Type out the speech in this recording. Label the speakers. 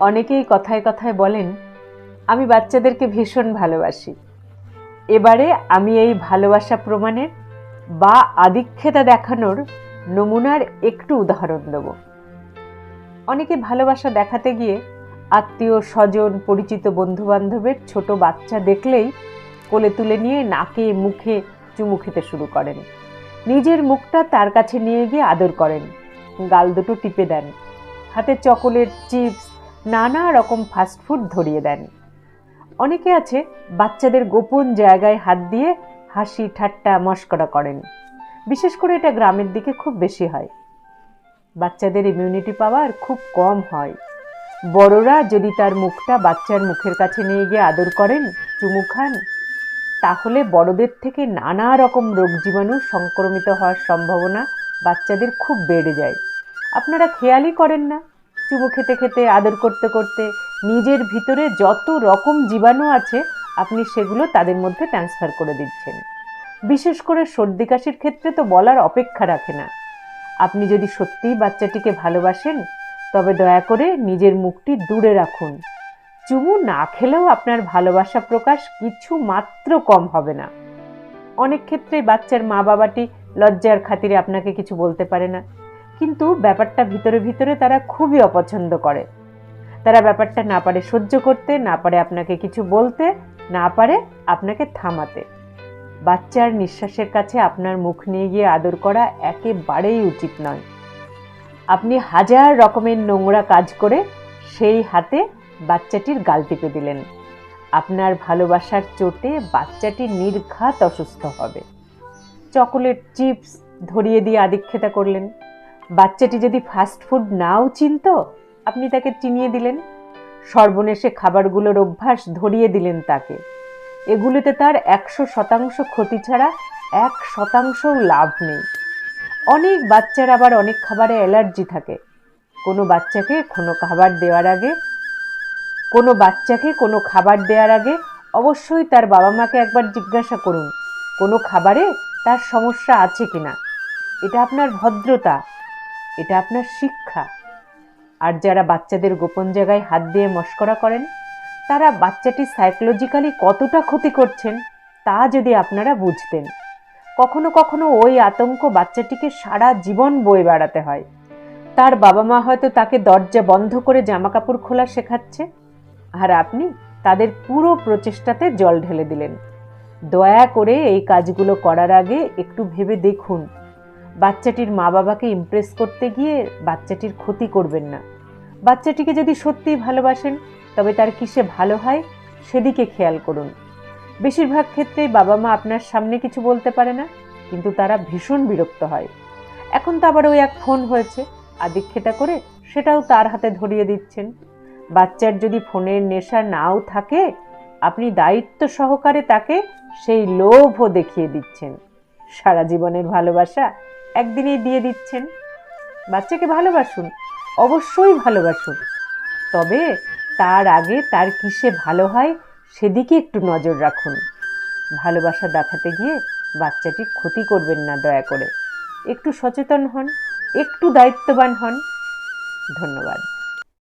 Speaker 1: অনেকেই কথায় কথায় বলেন, আমি বাচ্চাদেরকে ভীষণ ভালোবাসি। এবারে আমি এই ভালোবাসা প্রমাণের বা আদিক্ষেতা দেখানোর নমুনার একটু উদাহরণ দেব। অনেকে ভালোবাসা দেখাতে গিয়ে আত্মীয়, স্বজন, পরিচিত বন্ধু বান্ধবের ছোট বাচ্চা দেখলেই কোলে তুলে নিয়ে নাকে, মুখে চুমু খেতে শুরু করেন। নিজের মুখটা তার কাছে নিয়ে গিয়ে আদর করেন। গাল দুটো টিপে দেন। হাতে চকোলেট, চিপস নানা রকম ফাস্টফুড ধরিয়ে দেন। অনেকে আছে, বাচ্চাদের গোপন জায়গায় হাত দিয়ে হাসি, ঠাট্টা, মস্করা করেন। বিশেষ করে এটা গ্রামের দিকে খুব বেশি হয়। বাচ্চাদের ইমিউনিটি পাওয়ার খুব কম হয়। বড়রা যদি তার মুখটা বাচ্চার মুখের কাছে নিয়ে গিয়ে আদর করেন, চুমু খান, তাহলে বড়দের থেকে নানা রকম রোগ জীবাণু সংক্রমিত হওয়ার সম্ভাবনা বাচ্চাদের খুব বেড়ে যায়। আপনারা খেয়ালই করেন না। চুমু খেতে খেতে, আদর করতে করতে নিজের ভিতরে যত রকম জীবাণু আছে, আপনি সেগুলো তাদের মধ্যে ট্রান্সফার করে দিচ্ছেন। বিশেষ করে সর্দি কাশির ক্ষেত্রে তো বলার অপেক্ষা রাখে না। আপনি যদি সত্যিই বাচ্চাটিকে ভালোবাসেন, তবে দয়া করে নিজের মুখটি দূরে রাখুন। চুমু না খেলেও আপনার ভালোবাসা প্রকাশ কিছু মাত্র কম হবে না। অনেক ক্ষেত্রে বাচ্চার মা বাবাটি লজ্জার খাতিরে আপনাকে কিছু বলতে পারে না। কিন্তু ব্যাপারটা ভিতরে ভিতরে তারা খুবই অপছন্দ করে। তারা ব্যাপারটা না পারে সহ্য করতে, না পারে আপনাকে কিছু বলতে, না পারে আপনাকে থামাতে। বাচ্চার নিঃশ্বাসের কাছে আপনার মুখ নিয়ে গিয়ে আদর করা একেবারেই উচিত নয়। আপনি হাজার রকমের নোংরা কাজ করে সেই হাতে বাচ্চাটির গাল টিপে দিলেন। আপনার ভালোবাসার চোটে বাচ্চাটি নির্ঘাত অসুস্থ হবে। চকোলেট চিপস ধরিয়ে দিয়ে আদিক্ষেতা করলেন। বাচ্চাটি যদি ফাস্ট ফুড নাও চিনত, আপনি তাকে চিনিয়ে দিলেন। সর্বনেশে খাবারগুলোর অভ্যাস ধরিয়ে দিলেন তাকে। এগুলোতে তার একশো শতাংশ ক্ষতি ছাড়া এক শতাংশও লাভ নেই। অনেক বাচ্চার আবার অনেক খাবারে অ্যালার্জি থাকে। কোনো বাচ্চাকে কোনো খাবার দেওয়ার আগে, কোনো বাচ্চাকে কোনো খাবার দেওয়ার আগে অবশ্যই তার বাবা মাকে একবার জিজ্ঞাসা করুন, কোনো খাবারে তার সমস্যা আছে কিনা। এটা আপনার ভদ্রতা। এটা আপনার শিক্ষা। আর যারা বাচ্চাদের গোপন জায়গায় হাত দিয়ে মস্করা করেন, তারা বাচ্চাটি সাইকোলজিক্যালি কতটা ক্ষতি করছেন, তা যদি আপনারা বুঝতেন। কখনো কখনো ওই আতঙ্ক বাচ্চাটিকে সারা জীবন বয়ে বেড়াতে হয়। তার বাবা মা হয়তো তাকে দরজা বন্ধ করে জামা কাপড় খোলা শেখাচ্ছে, আর আপনি তাদের পুরো প্রচেষ্টাতে জল ঢেলে দিলেন। দয়া করে এই কাজগুলো করার আগে একটু ভেবে দেখুন। বাচ্চাটির মা বাবাকে ইমপ্রেস করতে গিয়ে বাচ্চাটির ক্ষতি করবেন না। বাচ্চাটিকে যদি সত্যিই ভালোবাসেন, তবে তার কিসে ভালো হয় সেদিকে খেয়াল করুন। বেশিরভাগ ক্ষেত্রেই বাবা মা আপনার সামনে কিছু বলতে পারে না, কিন্তু তারা ভীষণ বিরক্ত হয়। এখন তো আবার ওই এক ফোন হয়েছে, আদিক্ষেতা করে সেটাও তার হাতে ধরিয়ে দিচ্ছেন। বাচ্চার যদি ফোনের নেশা নাও থাকে, আপনি দায়িত্ব সহকারে তাকে সেই লোভও দেখিয়ে দিচ্ছেন। সারা জীবনের ভালোবাসা একদিনেই দিয়ে দিচ্ছেন। বাচ্চাকে ভালোবাসুন, অবশ্যই ভালোবাসুন। তবে তার আগে তার কিসে ভালো হয় সেদিকে একটু নজর রাখুন। ভালোবাসা দেখাতে গিয়ে বাচ্চাটির ক্ষতি করবেন না দয়া করে। একটু সচেতন হন, একটু দায়িত্ববান হন। ধন্যবাদ।